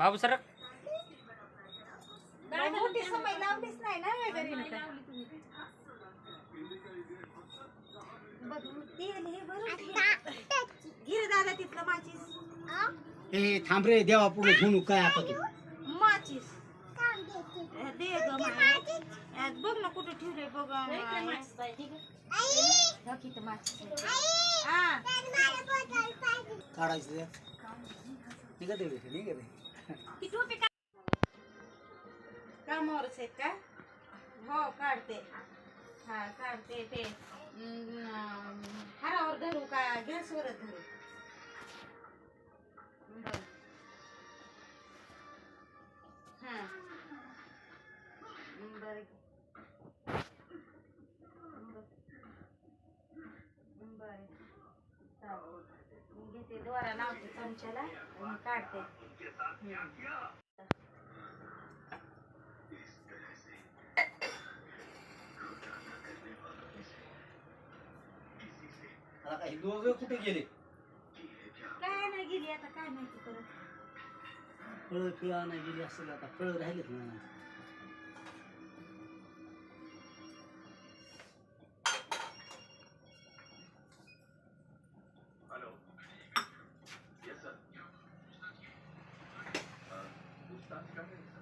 बाबू sir? हे दादा तिथलं माचीस. ए थांब रे देवा पुढे घेऊन काय आता तू. माचीस. दे ग बघ ना कुठे ठेवले बघ. काढायचं निघत आहे निघत ती टोपी का कामावरच आहेत का हो काढते. हा काढते अं, हारावर धरू का? गॅसवरच धरू. हा. बरं. बरं. बरं. चालेल. घेते दोरा लावते चमच्याला आणि काढते. आता दोघं कुठे गेले? काय नाही गेली आता काय माहिती परत. फळं फिळं नाही गेली असेल आता फळं राहिलेत ना también.